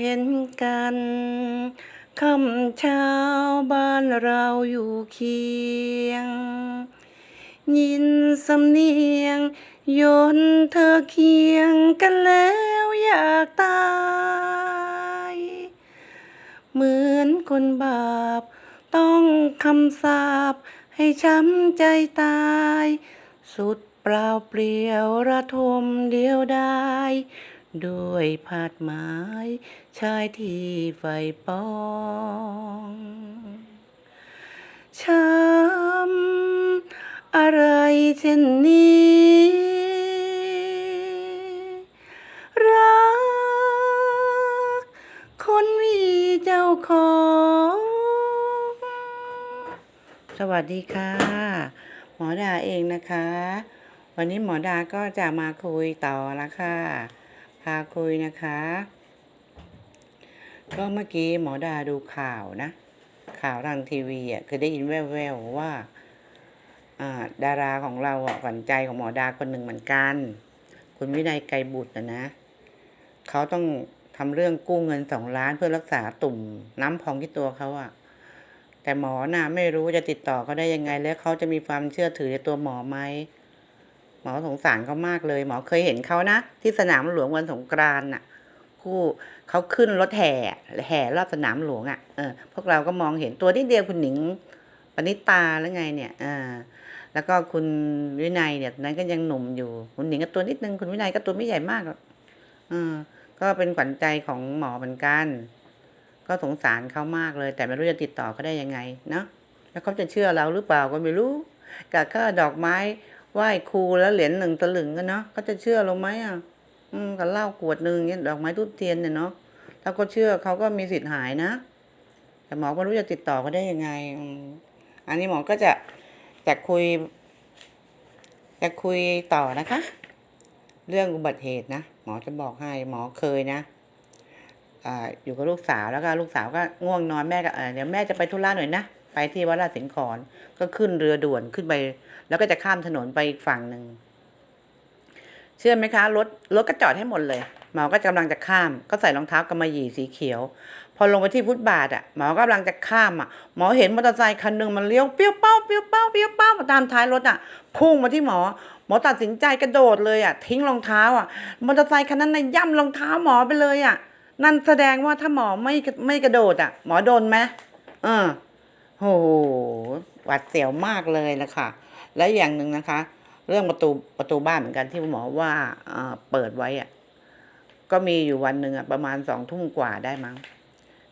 เห็นกันคำเช้าบ้านเราอยู่เคียง ยินสำเนียงโยนเธอเคียงกันแล้วอยากตาย เหมือนคนบาป ต้องคำสาปให้ช้ำใจตาย สุดเปล่าเปลี่ยวระทมเดียวดายด้วยผาดไม้ ชายที่ไฟปองช้ำอะไรเช่นนี้ รัก คนมีเจ้าของ สวัสดีค่ะ หมอดาเองนะคะ วันนี้หมอดาก็จะมาคุยต่อละค่ะ พาคุยนะคะ ก็เมื่อกี้หมอดาดูข่าวนะ ข่าวทางทีวีอะคือได้ยินแว่วๆว่าอ่าดาราของเราอะขวัญใจของหมอดาคนหนึ่งเหมือนกัน คุณวินัยไกรบุตรนะนะเขาต้องทำเรื่องกู้เงินสองล้านเพื่อรักษาตุ่มน้ำพองที่ตัวเขาอะ แต่หมอน่ะไม่รู้จะติดต่อเขาได้ยังไง แล้วเขาจะมีความเชื่อถือในตัวหมอไหมหมอสงสารเขามากเลย หมอเคยเห็นเขานะที่สนามหลวงวันสงกรานต์น่ะ คู่เขาขึ้นรถแห่แห่รอบสนามหลวงอะ่ะเออพวกเราก็มองเห็นตัวนิดเดียวคุณหนิงปณิตาแล้วไงเนี่ยอ่าแล้วก็คุณวินัยเนี่ยนั้นก็ยังหนุ่มอยู่คุณหนิงก็ตัวนิดนึงคุณวินัยก็ตัวไม่ใหญ่มากหรอกอืมก็เป็นขวัญใจของหมอเหมือนกัน ก็สงสารเขามากเลย แต่ไม่รู้จะติดต่อเขาได้ยังไงเนาะแล้วเขาจะเชื่อเราหรือเปล่าก็ไม่รู้กับก็ดอกไม้ไหว้ครูแล้วเหรียญหนึ่งตะลึงกันเนาะเขาจะเชื่อเราไหมอะ อืมกับเหล้ากวดหนึ่งเนี่ยดอกไม้ทุบเทียนเนี่ยเนาะถ้าเขาเชื่อเขาก็มีสิทธิ์หายนะ แต่หมอก็รู้จะติดต่อเขาได้ยังไงอันนี้หมอก็จะจะคุย จะคุยต่อนะคะ เรื่องอุบัติเหตุนะหมอจะบอกให้หมอเคยนะอ่าอยู่กับลูกสาวแล้วก็ลูกสาวก็ง่วงนอนแม่ก็เออเดี๋ยวแม่จะไปธุระหน่อยนะไปที่วัดราชสิงห์ขอนก็ขึ้นเรือด่วนขึ้นไป แล้วก็จะข้ามถนนไปอีกฝั่งหนึ่ง เชื่อไหมคะรถรถก็จอดให้หมดเลยหมอก็กำลังจะข้าม ก็ใส่รองเท้ากำมะหยี่สีเขียว พอลงไปที่ฟุตบาทอะหมอกำลังจะข้ามอะหมอเห็นมอเตอร์ไซค์คันหนึ่งมันเลี้ยวเปี้ยวเป้าเปี้ยวเป้าเปี้ยวเป้ามาตามท้ายรถอะพุ่งมาที่หมอ หมอตัดสินใจกระโดดเลยอะทิ้งรองเท้าอะมอเตอร์ไซค์คันนั้นน่ะย่ำรองเท้าหมอไปเลยอะนั่นแสดงว่าถ้าหมอไม่ไม่กระโดดอะ หมอโดนไหมเออโหหวัดเสียวมากเลยละคะและอย่างหนึ่งนะคะ เรื่องประตูประตูบ้านเหมือนกันที่หมอว่าเอ่อเปิดไว้อะก็มีอยู่วันหนึ่งอะประมาณสองทุ่มกว่าได้มั้ง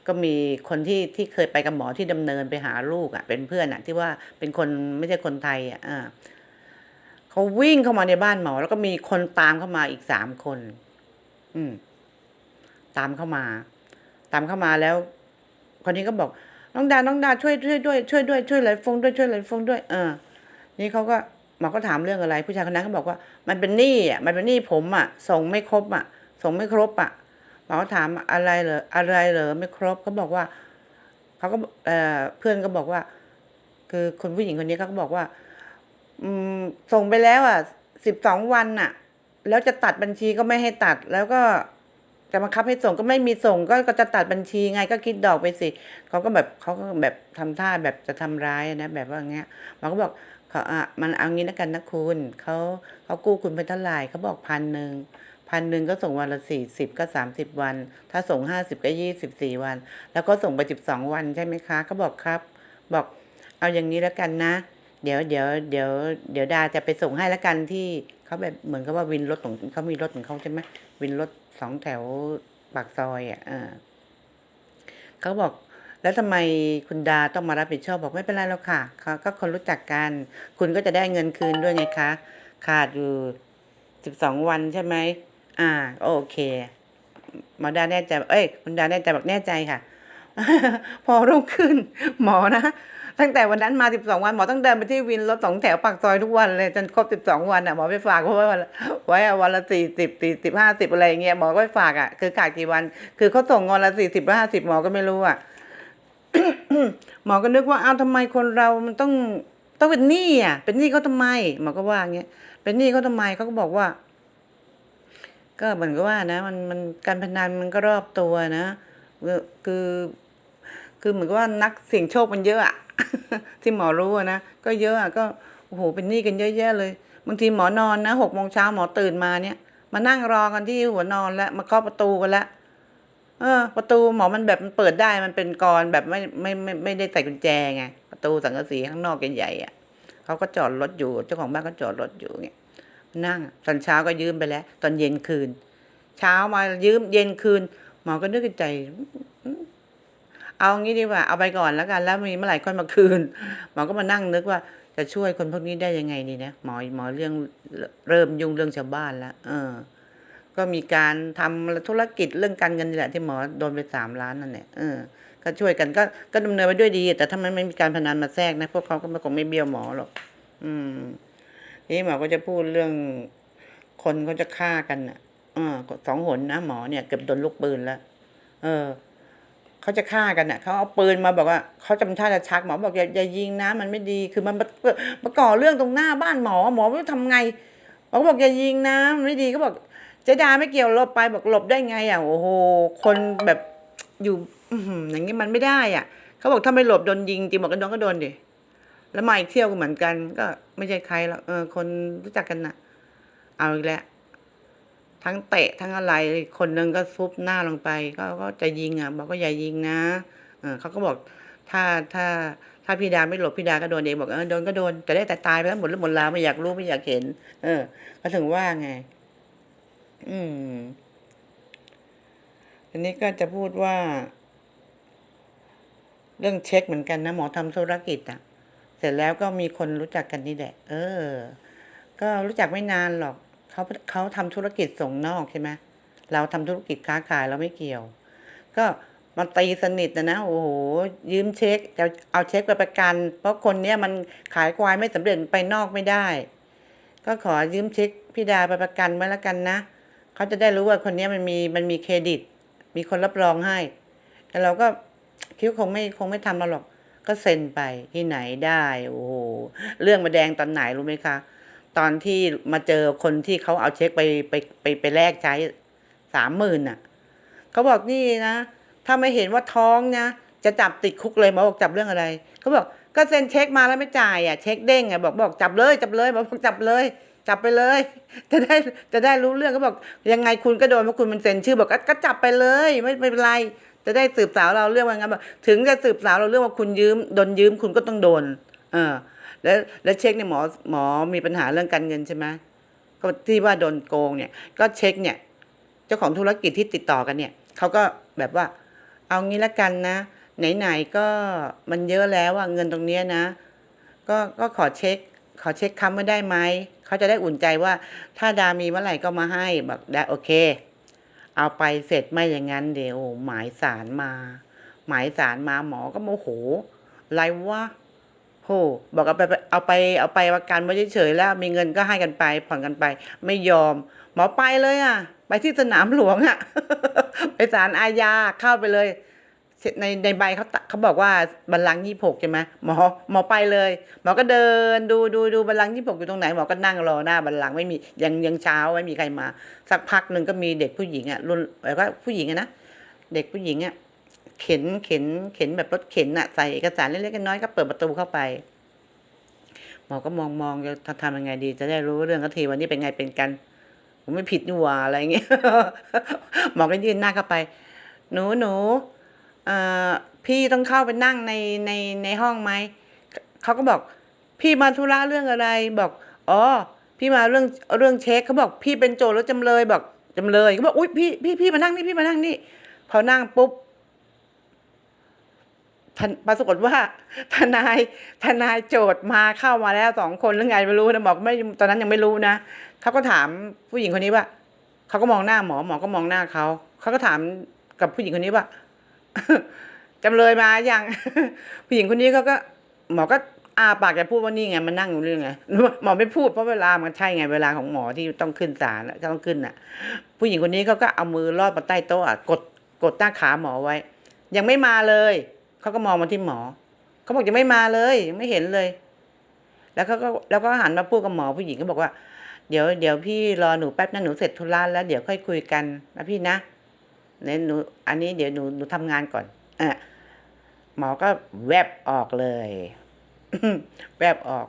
ก็มีคนที่ที่เคยไปกับหมอที่ดำเนินไปหาลูกอะเป็นเพื่อนอะที่ว่าเป็นคนไม่ใช่คนไทยอะเขาวิ่งเข้ามาในบ้านหมอ แล้วก็มีคนตามเข้ามาอีกสามคน อืม ตามเข้ามา ตามเข้ามาแล้ว คนนี้ก็บอกน้องดา น้องดาช่วยช่วยด้วยช่วยด้วยช่วยไหลฟงด้วยช่วยไหลฟงด้วย เออ นี่เขาก็ หมอก็ถามเรื่องอะไร ผู้ชายคนนั้นก็บอกว่า มันเป็นหนี้อะมันเป็นหนี้ผมอะส่งไม่ครบอะส่งไม่ครบอะหมอก็ถามอะไรเหรออะไรเหรอไม่ครบเขาบอกว่าเขาก็เอ่อเพื่อนก็บอกว่า คือคนผู้หญิงคนนี้เขาก็บอกว่า อืมส่งไปแล้วอะสิบสองวันน่ะ แล้วจะตัดบัญชีก็ไม่ให้ตัดแล้วก็จะบังคับให้ส่งก็ไม่มีส่งก็ก็จะตัดบัญชีไงก็คิดดอกไปสิเขาก็แบบเขาก็แบบทำท่าแบบจะทำร้ายนะแบบว่าอย่างเงี้ยหมอก็บอก เขาอะมันเอางี้แล้วกันนะคุณเขาเขากู้คุณไปเท่าไหร่เขาบอกพันหนึ่งพันหนึ่งก็ส่งวันละสี่สิบก็สามสิบวัน ถ้าส่งห้าสิบก็ยี่สิบสี่วัน แล้วก็ส่งไปสิบสองวันใช่ไหมคะเขาบอกครับ บอกเอาอย่างนี้แล้วกันนะ เดี๋ยวเดี๋ยวเดี๋ยวเดี๋ยวดาจะไปส่งให้แล้วกันที่เขาแบบเหมือนกับว่าวินรถของเขามีรถของเขาใช่ไหมวินรถสองแถวปากซอยอะเออเขาบอก แล้วทำไมคุณดาต้องมารับผิดชอบบอกไม่เป็นไรแล้วค่ะเขาก็คนรู้จักกัน คุณก็จะได้เงินคืนด้วยไงคะ ขาดอยู่สิบสองวันใช่ไหมอ่า โอเคหมอดาแน่ใจเอ้ย คุณดาแน่ใจบอกแน่ใจค่ะ พอรุ่งขึ้น หมอนะตั้งแต่วันนั้นมา 12 วันหมอต้องเดินไปที่วินรถสองแถวปากซอยทุกวันเลยจนครบ 12 วันอะหมอไปฝากไว้วันไว้อะวันละสี่สิบสี่สิบห้าสิบอะไรเงี้ยหมอก็ไปฝากอะคือขาดกี่วัน คือเขาส่งงอนละสี่สิบห้าสิบหมอก็ไม่รู้อะ หมอก็นึกว่าอ้าวทำไมคนเรามันต้องต้องเป็นหนี้อะ เป็นหนี้เขาทำไมหมอก็ว่าอย่างเงี้ยเป็นหนี้เขาทำไมเขาก็บอกว่า ก็เหมือนกับว่านะ มันมันการพนันมันก็รอบตัวนะคือ คือเหมือนกับว่านักเสี่ยงโชคมันเยอะอะที่หมอรู้นะก็เยอะอะก็โอ้โหเป็นหนี้กันเยอะแยะเลยบางทีหมอนอนนะหกโมงเช้าหมอตื่นมาเนี่ย มานั่งรอกันที่หัวนอนแล้วมาเคาะประตูกันแล้ว เออ ประตูหมอมันแบบมันเปิดได้มันเป็นกรแบบไม่ไม่ไม่ไม่ได้ใส่กุญแจไงประตูสังกะสีข้างนอกใหญ่ๆอะเขาก็จอดรถอยู่ เจ้าของบ้านก็จอดรถอยู่เงี้ยนั่งตอนเช้าก็ยืมไปแล้ว ตอนเย็นคืน เช้ามายืมเย็นคืน หมอก็นึกในใจ เอางี้ดีกว่า เอาไปก่อนแล้วกัน แล้วมีเมื่อไหร่ค่อยมาคืน หมอก็มานั่งนึกว่าจะช่วยคนพวกนี้ได้ยังไงดีนะหมอหมอเรื่องเริ่มยุ่งเรื่องชาวบ้านแล้วเออ ก็มีการทำธุรกิจเรื่องการเงินนี่แหละที่หมอโดนไปสามล้านนั่นแหละเออก็ช่วยกันก็ก็ดำเนินไปด้วยดี แต่ถ้ามันไม่มีการพนันมาแทรกนะพวกเขาก็คงไม่เบี้ยวหมอหรอกอืมทีนี้หมอก็จะพูดเรื่องคนเขาจะฆ่ากันอะเออสองหนนะหมอเนี่ยเกือบโดนลูกปืนแล้วเออเขาจะฆ่ากันน่ะเขาเอาปืนมาบอกว่าเขาจำท่าจะชักหมอบอกอย่าอย่ายิงนะมันไม่ดีคือมันมาก่อเรื่องตรงหน้าบ้านหมอ หมอไม่รู้ทำไงหมอบอกอย่ายิงนะมันไม่ดีก็บอก เจดาไม่เกี่ยวหลบไปบอกหลบได้ไงอะโอ้โหคนแบบอยู่อย่างนี้มันไม่ได้อะเขาบอกถ้าไม่หลบโดนยิงจริงบอกกันโดนก็โดนดิแล้วมาอีกเที่ยวก็เหมือนกัน ก็ไม่ใช่ใครหรอกเออ คนรู้จักกันน่ะ เอาอีกแล้วทั้งเตะทั้งอะไรคนนึงก็ฟุบหน้าลงไปก็ก็จะยิงอะ บอกก็อย่ายิงนะเออเขาก็บอกถ้าถ้าถ้าพี่ดาไม่หลบพี่ดาก็โดนเองบอกเออโดนก็โดนจะได้แต่ตายไปแล้วหมดเรื่อหมดราวไม่อยากรู้ไม่อยากเห็น เออ ก็ถึงว่าไง อืม อันนี้ก็จะพูดว่า เรื่องเช็คเหมือนกันนะหมอทำธุรกิจอะเสร็จแล้วก็มีคนรู้จักกันนี่แหละ เออ ก็รู้จักไม่นานหรอกเขาเขาทำธุรกิจส่งนอกใช่ไหมเราทำธุรกิจค้าขายเราไม่เกี่ยว ก็มาตีสนิทนะนะโอ้โหยืมเช็คจะเอาเช็คไปประกัน เพราะคนเนี้ยมันขายควายไม่สำเร็จไปนอกไม่ได้ ก็ขอยืมเช็คพี่ดาไปประกันไว้แล้วกันนะ เขาจะได้รู้ว่าคนนี้มันมีมันมีเครดิต มีคนรับรองให้ แต่เราก็คิดคงไม่คงไม่ทำเราหรอก ก็เซ็นไปที่ไหนได้โอ้โหเรื่องมาแดงตอนไหนรู้ไหมคะ ตอนที่มาเจอคนที่เขาเอาเช็คไปไปไปไปแลกใช้สามหมื่นน่ะเขาบอกนี่นะถ้าไม่เห็นว่าท้องนะจะจับติดคุกเลยหมอบอกจับเรื่องอะไรเขาบอกก็เซ็นเช็คมาแล้วไม่จ่ายอะเช็คเด้งอะบอกบอกจับเลยจับเลยหมอบอกจับเลย จับไปเลย จะได้จะได้รู้เรื่องเขาบอกยังไงคุณก็โดนเพราะคุณมันเซ็นชื่อบอกก็จับไปเลย ไม่ไม่เป็นไร จะได้สืบสาวเราเรื่องว่างั้นบอกถึงจะสืบสาวเราเรื่องว่าคุณยืมโดนยืมคุณก็ต้องโดน เออ แล้วแล้วเช็คเนี่ยหมอหมอมีปัญหาเรื่องการเงินใช่ไหมก็ที่ว่าโดนโกงเนี่ย ก็เช็คเนี่ย เจ้าของธุรกิจที่ติดต่อกันเนี่ยเขาก็แบบว่า เอางี้ละกันนะ ไหนๆก็มันเยอะแล้วอะเงินตรงเนี้ยนะ ก็ก็ขอเช็ค ขอเช็คค้ำไว้ได้ไหม เขาจะได้อุ่นใจว่า ถ้าดามีเมื่อไหร่ก็มาให้บอกได้โอเค เอาไปเสร็จไม่อย่างนั้นเดี๋ยวหมายสารมา หมายสารมาหมอก็โมโหอะไรวะโหบอกเอาไปเอาไปเอาไปประกันไว้เฉยๆแล้ว มีเงินก็ให้กันไปผ่อนกันไป ไม่ยอม หมอไปเลยอะ ไปที่สนามหลวงอะ ไปศาลอาญาเข้าไปเลย ในในใบเขาเขาบอกว่าบัลลังก์ยี่หกใช่ไหมหมอหมอไปเลยหมอก็เดินดูดูดูบัลลังก์ยี่หกอยู่ตรงไหนหมอก็นั่งรอหน้าบัลลังก์ไม่มียังยังเช้าไม่มีใครมา สักพักหนึ่งก็มีเด็กผู้หญิงอะรุ่นแบบว่าผู้หญิงอะนะเด็กผู้หญิงอะเข็นเข็นเข็นแบบรถเข็นอะใส่เอกสารเล็กๆน้อยๆก็เปิดประตูเข้าไปหมอก็มองมองจะทำยังไงดี จะได้รู้เรื่องกทีวันนี้เป็นไงเป็นกันผมไม่ผิดนี่หว่าอะไรเงี้ยหมอก็ยื่นหน้าเข้าไป หนูหนู พี่ต้องเข้าไปนั่งในในในห้องไหม เขาก็บอกพี่มาธุระเรื่องอะไร บอกอ๋อพี่มาเรื่องเรื่องเช็คเขาบอกพี่เป็นโจทย์แล้วจำเลยบอกจำเลยเขาบอกอุ้ยพี่พี่พี่มานั่งนี่พี่มานั่งนี่พอนั่งปุ๊บทนปรากฏว่า ทนายทนายโจทย์มาเข้ามาแล้วสองคนหรือไงไม่รู้นะบอกไม่ตอนนั้นยังไม่รู้นะเขาก็ถามผู้หญิงคนนี้ว่าเขาก็มองหน้าหมอหมอก็มองหน้าเขาเขาก็ถามกับผู้หญิงคนนี้ว่า จำเลยมาอย่างผู้หญิงคนนี้เขาก็ หมอก็อาปากจะพูดว่านี่ไงมันนั่งอยู่เรื่องไงหมอไม่พูดเพราะเวลามันใช่ไงเวลาของหมอที่ต้องขึ้นศาลอะต้องขึ้นอะ ผู้หญิงคนนี้เขาก็เอามือลอดมาใต้โต๊ะอะกดกดหน้าขาหมอไว้ ยังไม่มาเลยเขาก็มองมาที่หมอเขาบอกยังไม่มาเลยยังไม่เห็นเลย แล้วเขาก็แล้วก็หันมาพูดกับหมอผู้หญิงก็บอกว่า เดี๋ยวเดี๋ยวพี่รอหนูแป๊บนะหนูเสร็จธุระแล้วเดี๋ยวค่อยคุยกันนะพี่นะ เนี่ยหนูอันนี้เดี๋ยวหนูหนูทำงานก่อนอะหมอก็แวบออกเลย แวบออก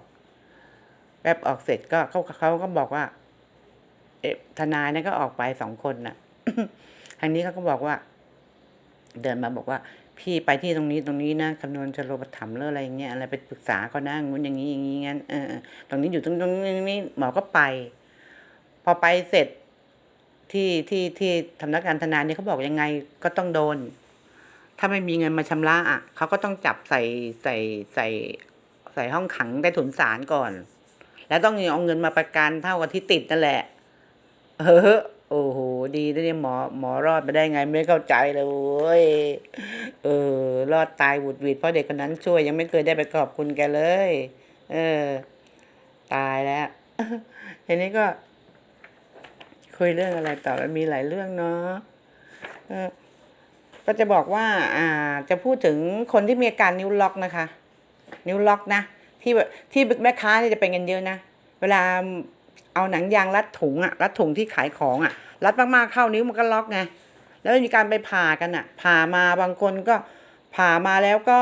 แวบออกเสร็จก็เขาเขาก็บอกว่า เอะทนายนั่นก็ออกไปสองคนน่ะทางนี้เขาก็บอกว่า เดินมาบอกว่า พี่ไปที่ตรงนี้ตรงนี้นะคำนวณชโลปถัมหรืออะไรเงี้ยอะไรไปปรึกษาเขานะงู้นอย่างนี้อย่างนี้งั้นเออตรงนี้อยู่ตรงนี้ตรงนี้หมอก็ไป พอไปเสร็จ ที่ที่ที่สำนักงานทนายเนี่ยเขาบอกยังไงก็ต้องโดน ถ้าไม่มีเงินมาชำระอะเขาก็ต้องจับใส่ใส่ใส่ใส่ห้องขังใต้ถุนศาลก่อน แล้วต้องเอาเงินมาประกันเท่ากับที่ติดนั่นแหละ เออโอ้โห ดีนะเนี่ยหมอหมอรอดมาได้ไงไม่เข้าใจเลยเว้ยเออ รอดตายหวุดหวิดเพราะเด็กคนนั้นช่วยยังไม่เคยได้ไปขอบคุณแกเลย เออ ตายแล้วทีนี้ก็ คุยเรื่องอะไรต่อมันมีหลายเรื่องเนาะเออก็จะบอกว่า อ่า จะพูดถึงคนที่มีอาการนิ้วล็อกนะคะ นิ้วล็อกนะที่ที่แม่ค้าเนี่ยจะเป็นกันเยอะนะเวลาเอาหนังยางรัดถุงอะรัดถุงที่ขายของอะรัดมากๆเข้านิ้วมันก็ล็อกไงแล้วมีการไปผ่ากันอะผ่ามาบางคนก็ผ่ามาแล้วก็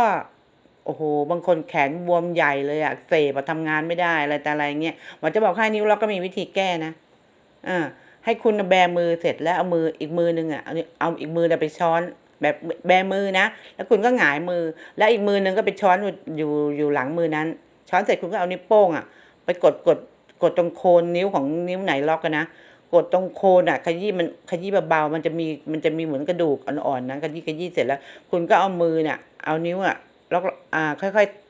โอ้โหบางคนแขนบวมใหญ่เลยอะเสบอะทำงานไม่ได้อะไรแต่อะไรเงี้ยหมอจะบอกให้นิ้วล็อกก็มีวิธีแก้นะอ่า ให้คุณแบมือเสร็จแล้วเอามืออีกมือนึงอะเอาเอาอีกมือไปช้อนแบบแบมือนะ แล้วคุณก็หงายมือ แล้วอีกมือนึงก็ไปช้อนอยู่อยู่อยู่หลังมือนั้น ช้อนเสร็จคุณก็เอานิ้วโป้งอะ ไปกดกดกดตรงโคนนิ้วของนิ้วไหนล็อกกันนะกดตรงโคนอะขยี้มันขยี้เบาๆมันจะมีมันจะมีเหมือนกระดูกอ่อนๆนะขยี้ขยี้เสร็จแล้ว คุณก็เอามือเนี่ยเอานิ้วอะแล้วก็อ่าค่อยๆ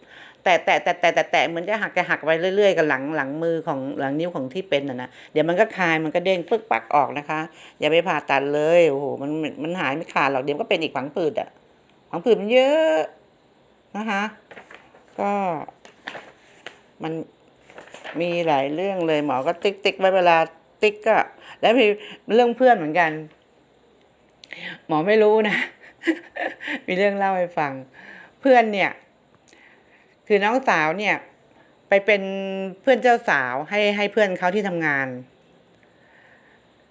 แตะแตะแตะแตะแตะแตะเหมือนจะหักจะหักไปเรื่อยๆ กับหลังหลังมือของหลังนิ้วของที่เป็นอะนะเดี๋ยวมันก็คลายมันก็เด้งปึ๊กปักออกนะคะ อย่าไปผ่าตัดเลยโอ้โหมันมันหายไม่ขาดหรอกเดี๋ยวก็เป็นอีกผังผืดอะผังผืดมันเยอะนะคะ ก็มันมีหลายเรื่องเลยหมอก็ติ๊กติ๊กไว้เวลาติ๊กก็แล้วมีเรื่องเพื่อนเหมือนกัน หมอไม่รู้นะ มีเรื่องเล่าให้ฟัง เพื่อนเนี่ย คือน้องสาวเนี่ยไปเป็นเพื่อนเจ้าสาวให้ให้เพื่อนเขาที่ทำงาน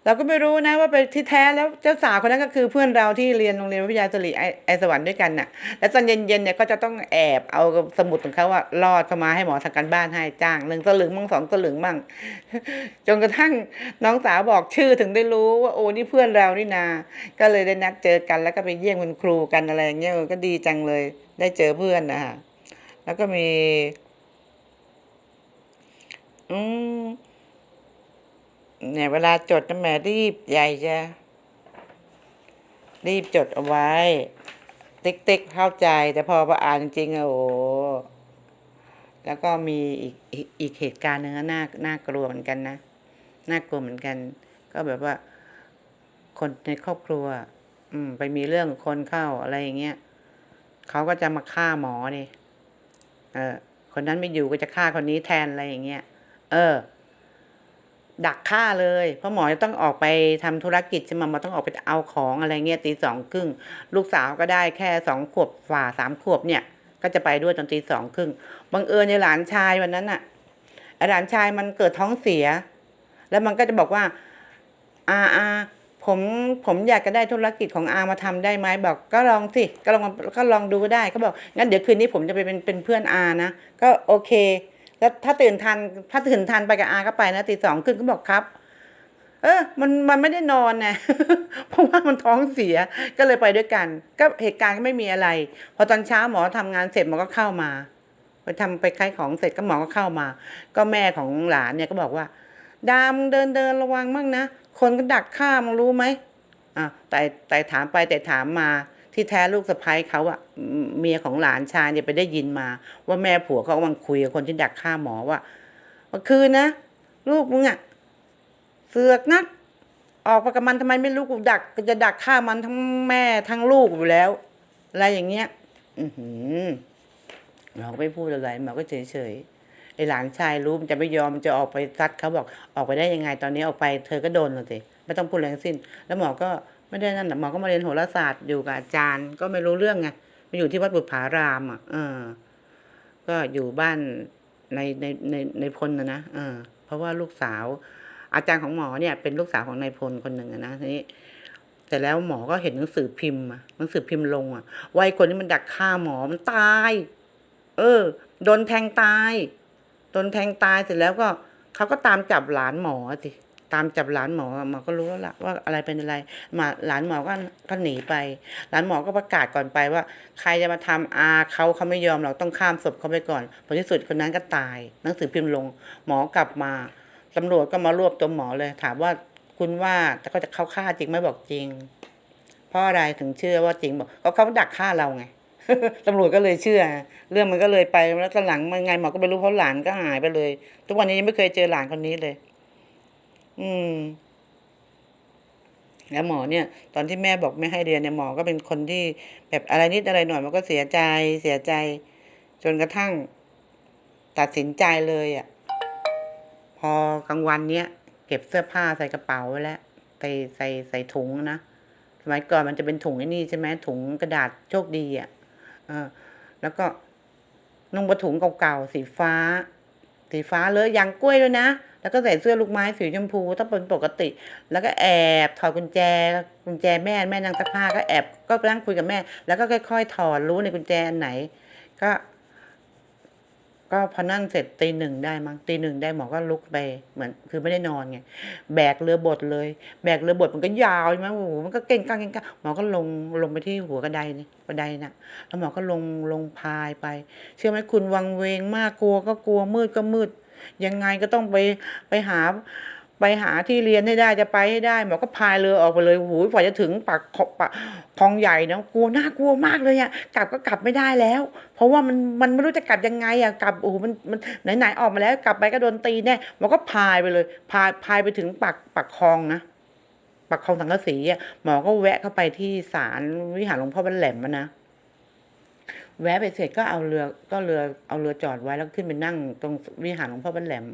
เราก็ไม่รู้นะว่าไปที่แท้แล้วเจ้าสาวคนนั้นก็คือเพื่อนเราที่เรียนโรงเรียนวิทยาศรีไอไอสวรรค์ด้วยกันน่ะ แล้วตอนเย็นๆเนี่ยก็จะต้องแอบเอาสมุดของเขาอะลอดเข้ามาให้หมอทำการบ้านให้จ้างหนึ่งสลึงมั่งสองสลึงมั่งจนกระทั่งน้องสาวบอกชื่อถึงได้รู้ว่าโอ้นี่เพื่อนเรานี่นา ก็เลยได้นัดเจอกันแล้วก็ไปเยี่ยมคุณครูกันอะไรเงี้ยก็ดีจังเลย ได้เจอเพื่อนนะคะ แล้วก็มีอืมเนี่ยเวลาจดนะแหม่รีบใหญ่จะรีบจดเอาไว้ ติ๊กติ๊กเข้าใจ แต่พอมาอ่านจริงๆอะโอ้แล้วก็มีอีกอีกเหตุการณ์หนึ่งน่าน่ากลัวเหมือนกันนะน่ากลัวเหมือนกัน ก็แบบว่า คนในครอบครัว อืม ไปมีเรื่องคนเข้าอะไรอย่างเงี้ยเขาก็จะมาฆ่าหมอเนี่ เออ คนนั้นไม่อยู่ก็จะฆ่าคนนี้แทนอะไรอย่างเงี้ย เออ ดักฆ่าเลย เพราะหมอจะต้องออกไปทำธุรกิจใช่ไหมหมอต้องออกไปเอาของอะไรเงี้ยตีสองครึ่งลูกสาวก็ได้แค่สองขวบฝ่าสามขวบเนี่ย ก็จะไปด้วยตอนตีสองครึ่งบังเอิญในหลานชายวันนั้นน่ะหลานชายมันเกิดท้องเสีย แล้วมันก็จะบอกว่าอาอา ผมผมอยากจะได้ธุรกิจของอามาทำได้ไหมบอกก็ลองสิก็ลองก็ลองดูก็ได้เขาบอกงั้นเดี๋ยวคืนนี้ผมจะไปเป็นเป็นเพื่อนอานะก็โอเค แล้วถ้าตื่นทันถ้าตื่นทันไปกับอาก็ไปนะตีสองครึ่งก็บอกครับ เออ มันมันไม่ได้นอนนะเพราะว่ามันท้องเสียก็เลยไปด้วยกัน ก็เหตุการณ์ก็ไม่มีอะไร พอตอนเช้าหมอทำงานเสร็จหมอก็เข้ามาไปทำไปขายของเสร็จก็หมอก็เข้ามา ก็แม่ของหลานเนี่ยก็บอกว่าดามเดินเดินระวังมั่งนะ คนก็ดักฆ่ามึงรู้ไหมอะแต่แต่ถามไปแต่ถามมาที่แท้ลูกสะพ้ยเขาอะเมียของหลานชายเนี่ยไปได้ยินมา ว่าแม่ผัวเขากำลังคุยกับคนที่ดักฆ่าหมอว่าเมื่อคืนนะลูกมึงอะเสือกนัก ออกไปกับมันทำไมไม่รู้กูดักจะดักฆ่ามันทั้งแม่ทั้งลูกอยู่แล้วอะไรอย่างเงี้ย อือหือหมอก็ไม่พูดอะไรหมอก็เฉยเฉย ไอหลานชายรู้มันจะไม่ยอมมันจะออกไปซัดเขาบอกออกไปได้ยังไงตอนนี้ออกไปเธอก็โดนเลยสิไม่ต้องพูดอะไรทั้งสิ้น แล้วหมอก็ไม่ได้นั่นหมอก็มาเรียนโหราศาสตร์อยู่กับอาจารย์ ก็ไม่รู้เรื่องไงมาอยู่ที่วัดบุพารามอะเออ ก็อยู่บ้านในในในในพลนะนะเออ เพราะว่าลูกสาว อาจารย์ของหมอเนี่ย เป็นลูกสาวของนายพลคนหนึ่งนะทีนี้แต่แล้วหมอก็เห็นหนังสือพิมพ์อะหนังสือพิมพ์ลงอะว่าไอ้คนที่มันดักฆ่าหมอมันตาย เออ โดนแทงตาย โดนแทงตายเสร็จแล้วก็เขาก็ตามจับหลานหมอสิตามจับหลานหมอหมอก็รู้แล้วล่ะว่าอะไรเป็นอะไรมาหลานหมอก็ก็หนีไป หลานหมอก็ประกาศก่อนไปว่า ใครจะมาทำอาเขาเขาไม่ยอมเราต้องข้ามศพเขาไปก่อนผลที่สุดคนนั้นก็ตาย หนังสือพิมพ์ลง หมอกลับมาตำรวจก็มารวบตัวหมอเลย ถามว่าคุณว่าเขาจะเข้าฆ่าจริงไหมบอกจริง เพราะอะไรถึงเชื่อว่าจริงบอกเขาเขาดักฆ่าเราไง ตำรวจก็เลยเชื่อ เรื่องมันก็เลยไปแล้วตอนหลังมันไงหมอก็ไม่รู้เพราะหลานก็หายไปเลย ทุกวันนี้ยังไม่เคยเจอหลานคนนี้เลย อืม แล้วหมอเนี่ย ตอนที่แม่บอกไม่ให้เรียนเนี่ยหมอก็เป็นคนที่แบบอะไรนิดอะไรหน่อยมันก็เสียใจเสียใจ จนกระทั่ง ตัดสินใจเลยอะ่ะ พอกลางวันเนี้ยเก็บเสื้อผ้าใส่กระเป๋าไว้แล้วใส่ใส่ใส่ถุงนะสมัยก่อนมันจะเป็นถุงไอ้นี่ใช่ไหมถุงกระดาษโชคดีอะ่ะ ออแล้วก็นุ่งผ้าถุงเก่าๆสีฟ้า สีฟ้าเลยยางกล้วยด้วยนะ แล้วก็ใส่เสื้อลูกไม้สีชมพูถ้าเป็นปกติ แล้วก็แอบถอดกุญแจกุญแจแม่แม่นางซักผ้าก็แอบก็นั่งคุยกับแม่ แล้วก็ค่อยๆถอดรู้ในกุญแจอันไหน ก็ ก็พอนั่งเสร็จตีหนึ่งได้มั้งตีหนึ่งได้หมอก็ลุกไปเหมือนคือไม่ได้นอนไงแบกเรือบดเลย แบกเรือบดมันก็ยาวใช่ไหมโอ้โหมันก็เก่งกังเก่งกังหมอก็ลงลงไปที่หัวกระไดนี่กระไดน่ะ แล้วหมอก็ลงลงพายไป เชื่อไหมคุณวังเวงมากกลัวก็กลัวมืดก็มืด ยังไงก็ต้องไปไปหา ไปหาที่เรียนให้ได้จะไปให้ได้หมอก็พายเรือออกไปเลยโอ้โหกว่าจะถึงปากคปากคลองใหญ่นะกลัวน่ากลัวมากเลยอะกลับก็กลับไม่ได้แล้ว เพราะว่ามันมันไม่รู้จะกลับยังไงอะกลับโอ้โหมันมันไหนๆออกมาแล้ว กลับไปก็โดนตีแน่หมอก็พายไปเลยพายพายไปถึงปากปากคลองนะปากคลองสังกะสีอะหมอก็แวะเข้าไปที่ศาลวิหารหลวงพ่อบันแหลมนะแวะไปเสร็จก็เอาเรือก็เรือเอาเรือจอดไว้แล้วขึ้นไปนั่งตรงวิหารหลวงพ่อบันแหลม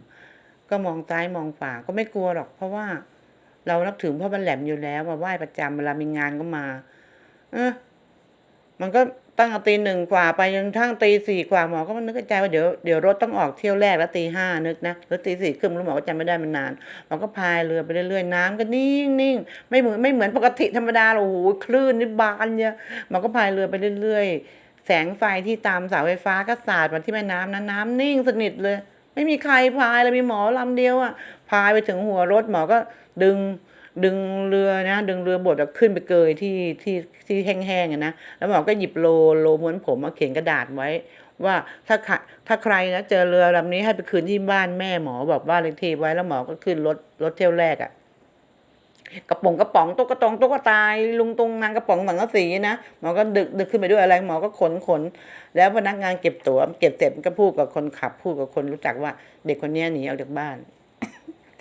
ก็มองซ้ายมองขวาก็ไม่กลัวหรอก เพราะว่าเรานับถือพ่อบันแหลมอยู่แล้วมาไหว้ประจำเวลามีงานก็มา เออมันก็ตั้งแต่ตีหนึ่งกว่าไปจนทั้งตีสี่กว่าหมอก็มันนึกใจว่าเดี๋ยวเดี๋ยวรถต้องออกเที่ยวแรกแล้วตีห้านึกนะแล้วตีสี่ครึ่งแล้วหมอก็จำไม่ได้มันนานหมอก็พายเรือไปเรื่อยๆน้ำก็นิ่งนิ่งไม่เหมือนไม่เหมือนปกติธรรมดาหรอกโอ้โหคลื่นนี่บานเยอะหมอก็พายเรือไปเรื่อยๆแสงไฟที่ตามเสาไฟฟ้าก็สาดมาที่แม่น้ำนะน้ำนิ่งสนิทเลย ไม่มีใครพายเลยมีหมอลำเดียวอะพายไปถึงหัวรถหมอก็ดึงดึงเรือนะ ดึงเรือบดขึ้นไปเกยที่ที่ที่แห้งๆนะแล้วหมอก็หยิบโลโลม้วนผมมาเขียนกระดาษไว้ ว่าถ้าใครถ้าใครนะเจอเรือลำนี้ให้ไปคืนที่บ้านแม่หมอบอกบ้านเลขที่ไว้แล้วหมอก็ขึ้นรถรถเที่ยวแรกอะ กระป๋องกระป๋องตุ๊กตองตุ๊กตายลุงตุงนางกระป๋องสังกะสีนะหมอก็ดึกดึกขึ้นไปด้วยอะไรหมอก็ขนขนแล้วพนักงานเก็บตั๋วเก็บเสร็จก็พูดกับคนขับ พูดกับคนรู้จักว่า เด็กคนนี้หนีออกจากบ้าน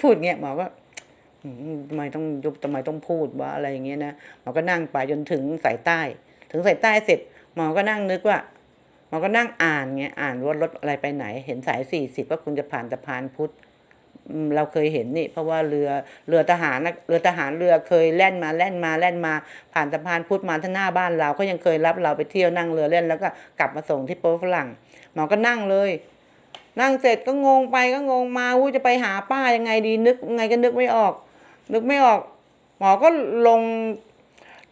พูดเงี้ยหมอก็ทำไมต้องยุบทำไมต้องพูดว่าอะไรอย่างเงี้ยนะหมอก็นั่งไปจนถึงสายใต้ ถึงสายใต้เสร็จหมอก็นั่งนึกว่าหมอก็นั่งอ่านเงี้ยอ่านว่ารถอะไรไปไหน เห็นสายสี่สิบว่าคุณจะผ่านสะพานพุทธ เราเคยเห็นนี่ เพราะว่าเรือเรือทหารนะเรือทหารเรือเคยแล่นมาแล่นมาแล่นมา ผ่านสะพานพุทธมาที่หน้าบ้านเราเขายังเคยรับเราไปเที่ยวนั่งเรือเล่นแล้วก็กลับมาส่งที่โป๊ะฝรั่งหมอก็นั่งเลย นั่งเสร็จก็งงไปก็งงมาวู้จะไปหาป้ายังไงดีนึกไงก็นึกไม่ออก นึกไม่ออก หมอก็ลง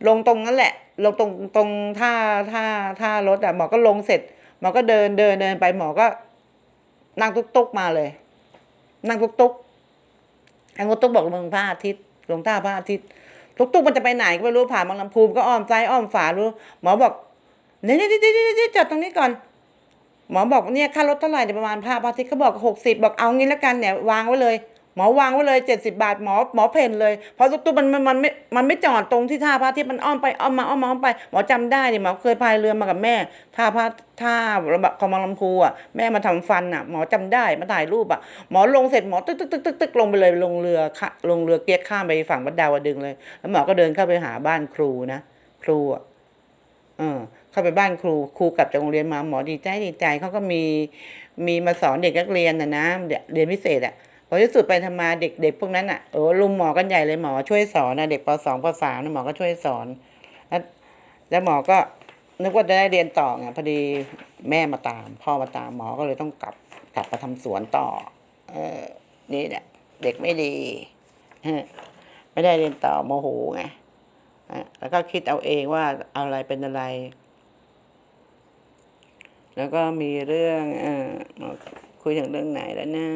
ลงตรงนั้นแหละ ลงตรงตรงท่าท่าท่ารถอะหมอก็ลงเสร็จหมอก็เดินเดินเดินไปหมอก็นั่งตุ๊กตุ๊กมาเลย นั่งตุ๊กตุ๊กไอ้งดตุ๊กบอกลงพระอาทิตย์ลงท่าพระอาทิตย์ตุ๊กตุ๊กมันจะไปไหนก็ไม่รู้ผ่านบางลำพูก็อ้อมซ้ายอ้อมฝารู้หมอบอกเนี่ยเนี่ยเนี่ยเนี่ยจอดตรงนี้ก่อน หมอบอกเนี่ยค่ารถเท่าไหร่เดี๋ยวประมาณพระอาทิตย์เขาบอกหกสิบบอกเอางี้แล้วกันเนี่ยวางไว้เลย หมอวางไว้เลยเจ็ดสิบาทหมอหมอเพนเลยเพราะตุ๊กตุ๊กมันมันมันไม่มันไม่จอดตรงที่ท่าพระอาทิตย์มันอ้อมไปอ้อมมาอ้อมมาอ้อมไปหมอจำได้เนี่ยหมอเคยพายเรือมากับแม่ ท่าพระท่าคลองบางลำพูอะแม่มาทำฟันอะหมอจำได้มาถ่ายรูปอะหมอลงเสร็จหมอตึ๊กตึ๊กตึ๊กตึ๊กตึ๊กลงไปเลยลงเรือค่ะลงเรือเกียกข้ามไปฝั่งบัดดาวดึงเลย แล้วหมอก็เดินเข้าไปหาบ้านครูนะครูอะเออเข้าไปบ้านครูครูกลับจากโรงเรียนมาหมอดีใจดีใจเขาก็มีมีมาสอนเด็กนักเรียนนะนะเด็กเรียนพิเศษอะ พอที่สุดไปทำมาเด็กเด็กพวกนั้นอะโอ้ลุมหมอกันใหญ่เลยหมอช่วยสอนนะเด็กปสองปสามนะหมอก็ช่วยสอนแล้วแล้วหมอก็นึกว่าจะได้เรียนต่อไงพอดีแม่มาตาม พ่อมาตามหมอก็เลยต้องกลับกลับมาทำสวนต่อ เออนี่แหละเด็กไม่ดีไม่ได้เรียนต่อโมโหไงอะแล้วก็คิดเอาเองว่าเอาอะไรเป็นอะไร แล้วก็มีเรื่องเออคุยถึงเรื่องไหนแล้วนะ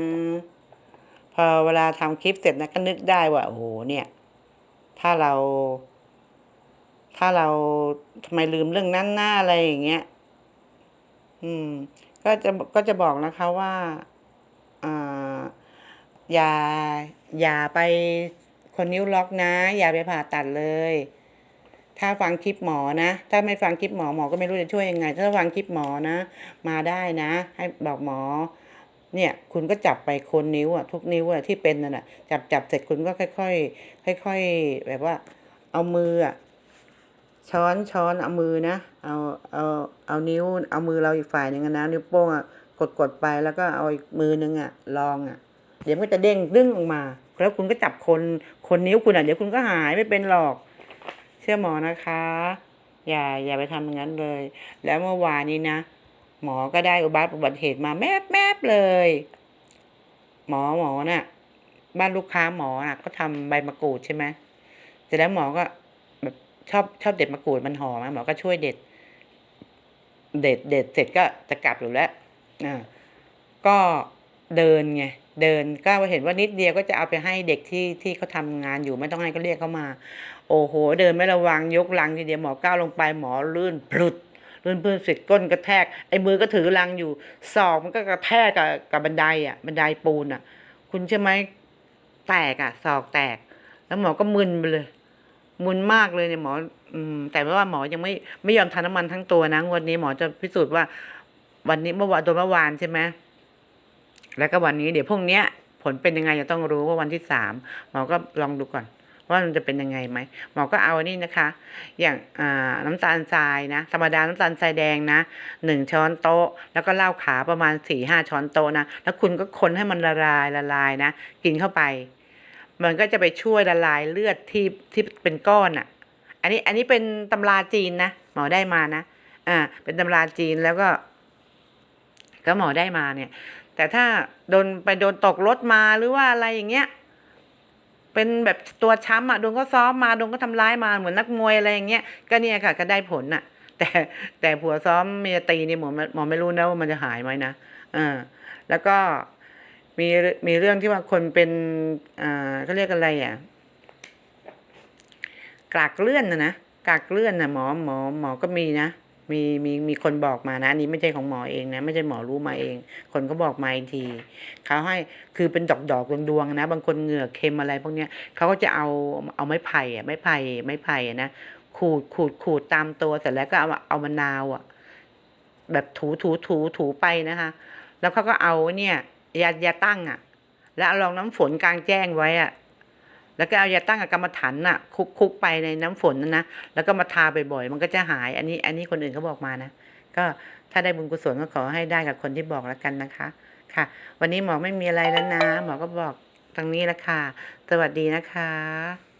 พอเวลาทำคลิปเสร็จนะก็นึกได้ว่าโอ้โหเนี่ย ถ้าเรา ถ้าเราทำไมลืมเรื่องนั้นหน้าอะไรอย่างเงี้ย อืม ก็จะก็จะบอกนะคะว่าอ่าอย่าอย่าไปคนนิ้วล็อกนะ อย่าไปผ่าตัดเลย ถ้าฟังคลิปหมอนะ ถ้าไม่ฟังคลิปหมอหมอก็ไม่รู้จะช่วยยังไง ถ้าฟังคลิปหมอนะ มาได้นะ ให้บอกหมอ เนี่ยคุณก็จับไปคนนิ้วอะทุกนิ้วอะที่เป็นนั่นแหะจับจับเสร็จคุณก็ค่อยๆค่อย ๆ แบบว่าเอามืออะช้อนช้อนเอามือนะเอาเอาเอานิ้วเอามือเราอีกฝ่ายหนึ่งนะ นิ้วโป้งอะกดกดไปแล้วก็เอาอีกมือหนึ่งอะลองอะ เดี๋ยวมันก็จะเด้งดึงออกมา แล้วคุณก็จับคนคนนิ้วคุณอะเดี๋ยวคุณก็หายไม่เป็นหรอก เชื่อหมอนะคะ อย่าอย่าไปทำอย่างนั้นเลย แล้วเมื่อวานนี้นะ หมอก็ได้อุบัติอุบัติเหตุมาแมบแมบเลย หมอหมอน่ะ บ้านลูกค้าหมอน่ะก็ทำใบมะกรูดใช่ไหมเสร็จแล้วหมอก็แบบชอบชอบเด็ดมะกรูดมันหอมอะหมอก็ช่วยเด็ด เด็ดเด็ดเสร็จก็จะกลับอยู่แล้วอ่าก็เดินไงเดินก็เห็นว่านิดเดียวก็จะเอาไปให้เด็กที่ที่เขาทำงานอยู่ไม่ต้องให้ก็เรียกเขามา โอ้โห เดินไม่ระวังยกลังทีเดียวหมอก้าวลงไปหมอลื่นพลุด ลื่นพลุดเสร็จก้นกระแทก ไอ้มือก็ถือลังอยู่ศอกมันก็กระแทกกับกับบันไดอะ บันไดปูนอะ คุณใช่ไหมแตกอะศอกแตก แล้วหมอก็มึนไปเลยมึนมากเลยเนี่ยหมอ อืม แต่ว่าหมอยังไม่ไม่ยอมทานน้ำมันทั้งตัวนะวันนี้หมอจะพิสูจน์ว่า วันนี้เมื่อวานตัวเมื่อวานใช่ไหมแล้วก็วันนี้เดี๋ยวพรุ่งเนี้ย ผลเป็นยังไงจะต้องรู้ว่าวันที่สามหมอก็ลองดูก่อน ว่ามันจะเป็นยังไงไหมหมอก็เอาอันนี้นะคะ อย่างอ่าน้ำตาลทรายนะธรรมดาน้ำตาลทรายแดงนะหนึ่งช้อนโต๊ะ แล้วก็เหล้าขาวประมาณสี่ห้าช้อนโต๊ะนะแล้วคุณก็คนให้มันละลายละลายนะ กินเข้าไป มันก็จะไปช่วยละลายเลือดที่ที่เป็นก้อนอะ อันนี้อันนี้เป็นตำราจีนนะหมอได้มานะอ่า เป็นตำราจีนแล้วก็ ก็หมอได้มาเนี่ย แต่ถ้าโดนไปโดนตกรถมาหรือว่าอะไรอย่างเงี้ย เป็นแบบตัวช้ำอะโดนก็ซ้อมมาโดนก็ทำร้ายมาเหมือนนักมวยอะไรอย่างเงี้ยก็เนี่ยค่ะก็ได้ผลน่ะ แต่แต่ผัวซ้อมเมียตีนี่หมอหมอไม่รู้นะว่ามันจะหายไหมนะอ่าแล้วก็มีมีเรื่องที่ว่าคนเป็นอ่าเขาเรียกอะไรอะกากเลื่อนนะนะกากเลื่อนนะหมอหมอหมอก็มีนะ มีมีมีคนบอกมานะอันนี้ไม่ใช่ของหมอเองนะไม่ใช่หมอรู้มาเอง คนก็บอกมาอีกทีเขาให้คือเป็นดอกดอกดวงๆนะ บางคนเหงือกเค็มอะไรพวกเนี้ยเขาก็จะเอาเอาไม้ไผ่อะไม้ไผ่ไม้ไผ่นะขูดขูดขูดตามตัวเสร็จแล้วก็เอาเอามะนาวอะ แบบถูถูถูถูไปนะคะ แล้วเขาก็เอาเนี่ยยายาตั้งอะ แล้วเอารองน้ำฝนกลางแจ้งไว้อะ แล้วก็เอายาตั้งกับกรรมฐานน่ะคุกคุกไปในน้ำฝนนั่นนะแล้วก็มาทาบ่อยๆมันก็จะหาย อันนี้อันนี้คนอื่นเขาบอกมานะก็ถ้าได้บุญกุศลก็ขอให้ได้กับคนที่บอกแล้วกันนะคะ ค่ะ วันนี้หมอไม่มีอะไรแล้วนะ หมอก็บอกตรงนี้ละค่ะ สวัสดีนะคะ